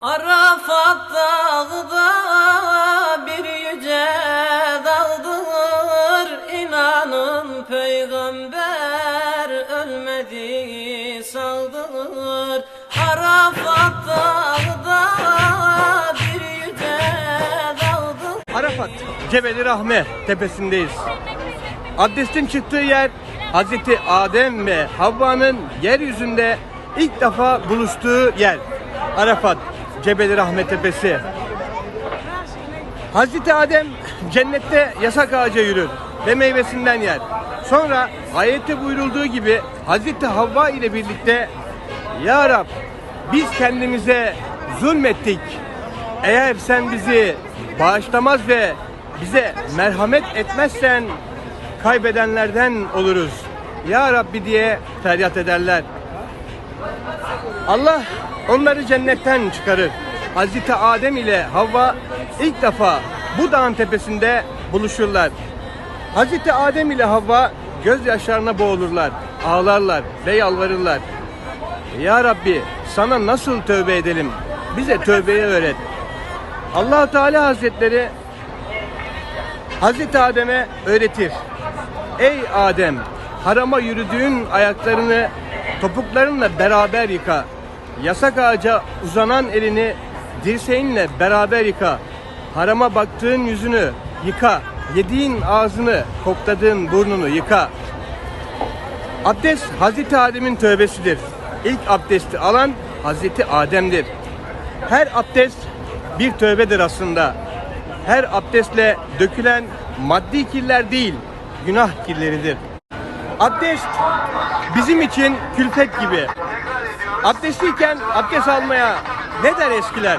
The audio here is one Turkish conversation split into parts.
Arafat dağda bir yüce dağdır İnanın peygamber ölmedi sağdır Arafat dağda bir yüce dağdır Arafat, Cebeli Rahme tepesindeyiz. Abdestin çıktığı yer Hazreti Adem ve Havva'nın yeryüzünde ilk defa buluştuğu yer. Arafat, Cebeli Rahme tepesi. Hazreti Adem cennette yasak ağaca yürür ve meyvesinden yer. Sonra ayette buyurulduğu gibi Hazreti Havva ile birlikte Ya Rab biz kendimize zulmettik. Eğer sen bizi bağışlamaz ve bize merhamet etmezsen kaybedenlerden oluruz. Ya Rabbi diye feryat ederler. Allah onları cennetten çıkarır. Hazreti Adem ile Havva ilk defa bu dağın tepesinde buluşurlar. Hazreti Adem ile Havva gözyaşlarına boğulurlar, ağlarlar ve yalvarırlar. Ya Rabbi sana nasıl tövbe edelim? Bize tövbeyi öğret. allah Teala Hazretleri Hazreti Adem'e öğretir. Ey Adem, harama yürüdüğün ayaklarını topuklarınla beraber yıka. Yasak ağaca uzanan elini dirseğinle beraber yıka. Harama baktığın yüzünü yıka. Yediğin ağzını, kokladığın burnunu yıka. Abdest Hazreti Adem'in tövbesidir. İlk abdesti alan Hazreti Adem'dir. Her abdest bir tövbedir aslında. Her abdestle dökülen maddi kirler değil, günah kirleridir. Abdest bizim için külfet gibi. Abdestliyken abdest almaya ne der eskiler?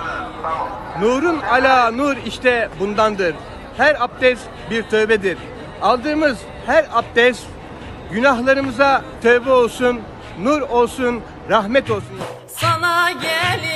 Nurun ala nur işte bundandır. Her abdest bir tövbedir. Aldığımız her abdest günahlarımıza tövbe olsun, nur olsun, rahmet olsun. Sana gelirken